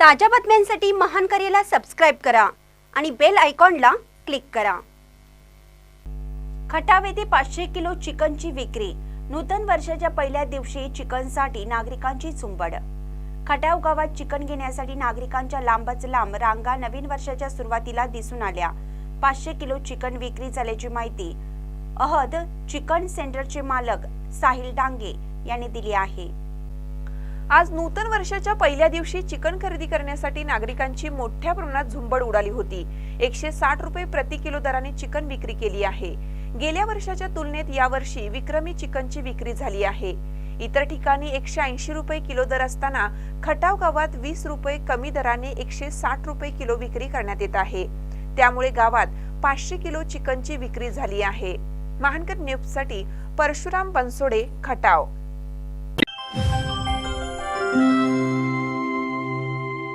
ताज्या बातम्यांसाठी महान करेला सबस्क्राईब करा आणि बेल आयकॉनला क्लिक करा. खटाव येथे पाचशे किलो चिकनची विक्री. नूतन वर्षाच्या पहिल्या दिवशी चिकनसाठी नागरिकांची चुंबड. खटाव गावात चिकन घेण्यासाठी नागरिकांच्या लांबच लांब रांगा नवीन वर्षाच्या सुरुवातीला दिसून आल्या. पाचशे किलो चिकन विक्री झाल्याची माहिती अहद चिकन सेंटरचे मालक साहिल डांगे यांनी दिली आहे. आज नूतन वर्षाच्या पहिल्या दिवशी चिकन खरेदी करण्यासाठी नागरिकांची मोठ्या प्रमाणात झुंबड उडाली होती. एकशे साठ रुपये प्रति किलो दराने चिकन विक्री केली आहे. गेल्या वर्षाच्या तुलनेत यावर्षी विक्रमी चिकनची विक्री झाली आहे. इतर ठिकाणी एकशे ऐंशी रुपये किलो दर असताना खटाव गावात वीस रुपये कमी दराने एकशे साठ रुपये किलो विक्री करण्यात येत आहे. त्यामुळे गावात पाचशे किलो चिकनची विक्री झाली आहे. महानकर न्यूजसाठी परशुराम बनसोडे खटाव.